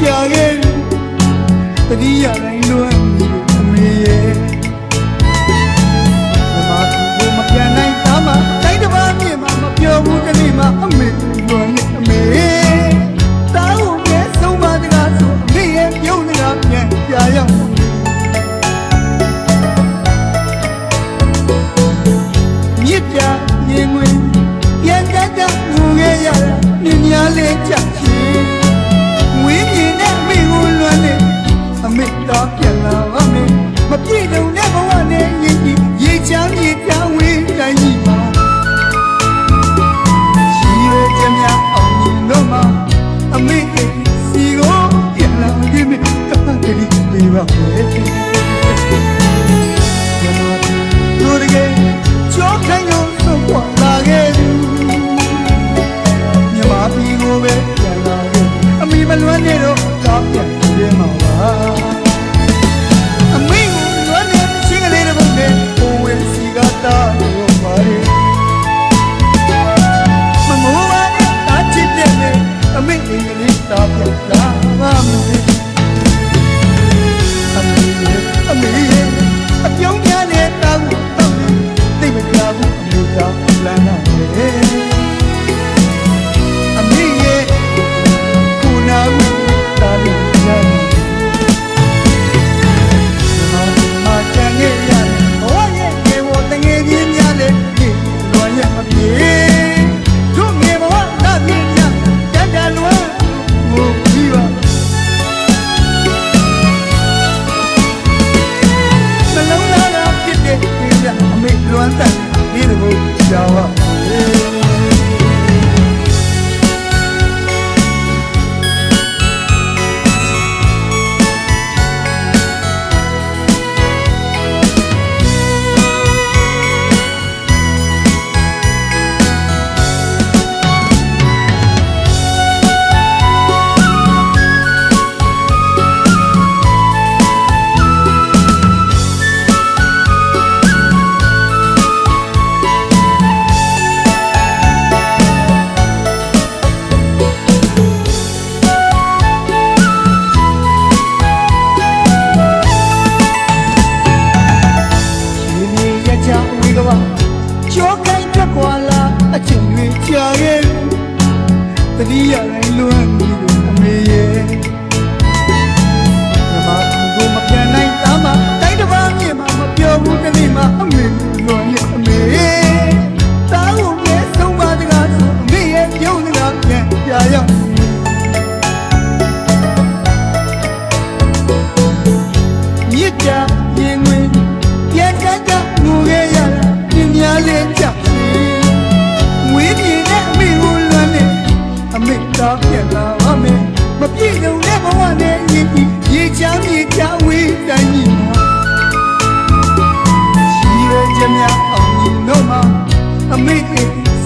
ပြခဲ့တတိယတိုင်းလွယ် တော့ပြန်လာပါမယ်မပြေလုံး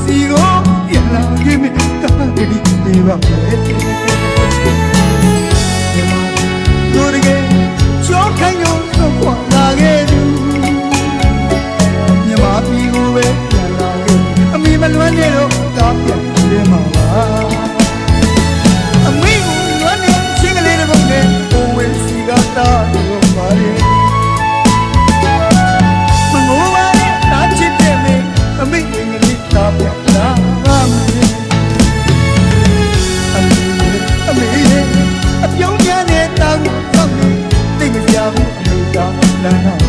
sigo y a la que me está me va a no